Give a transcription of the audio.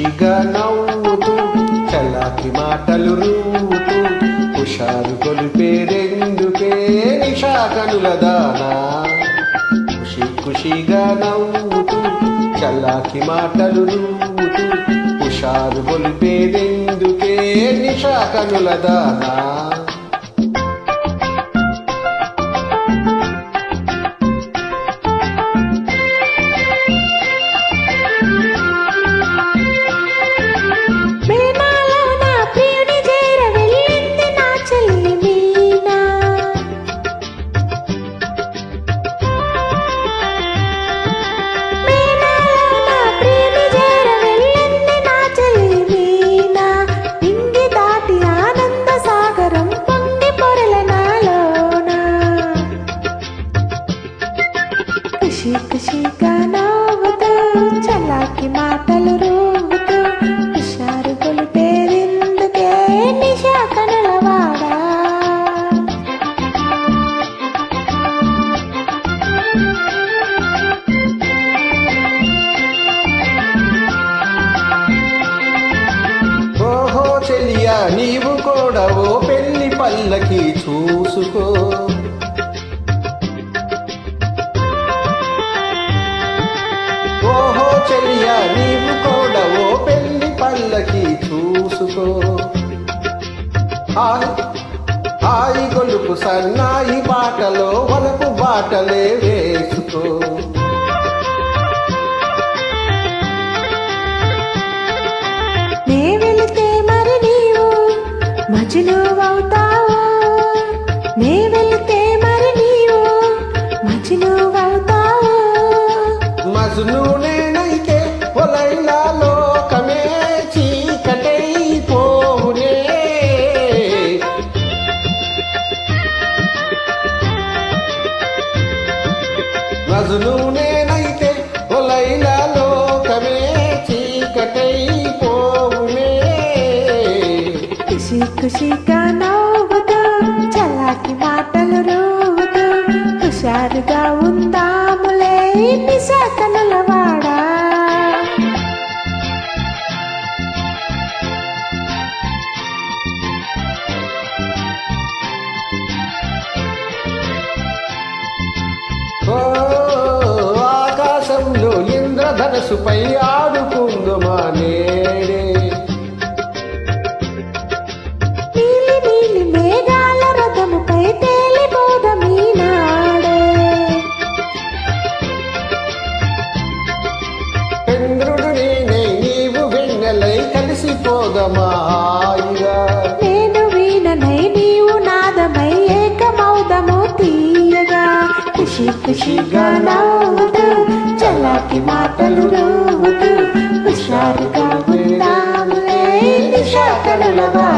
ఖుషిగా నవ్వుతూ చల్లాకి మాటలు రూతూ హుషారు కొలిపే రెండుకే నిషాకనుల దానా. ఖుషి ఖుషిగా నవ్వుతూ చల్లాకి మాటలు రూతూ హుషారు కొలిపే రెండుకే నిషాకనుల దానా. ఖుషి ఖుషిగా నవ్వుతూ చలాకి మాటలు రూపుతూ హుషారు కొలిపేరిందుకే నిషా కనులవాడా ఓహో చెలియా నీవు కూడా ఓ పెళ్ళి పల్లకి చూసుకో. సన్నాయి బాటలో వలపు బాటలే వేసుకో. నే వెళితే మరి నీవు మజ్ను అవుతా ఖుషిగా నవ్వుతా చలాకి మాటలు నవ్వుతా హుషారుగా ఉందాములే నిశా కనులవాడా ఓ ఆకాశంలో ఇంద్రధనసుపై ఆ నాదమాయిర నేను వీణనై నీవు నాదమై ఏకమౌదము తీయగా. ఖుషి ఖుషిగా నవ్వుతూ చలాకి మాటలు నవ్వుతూ హుషారుగా ఉన్నాములే నిషాకనులవా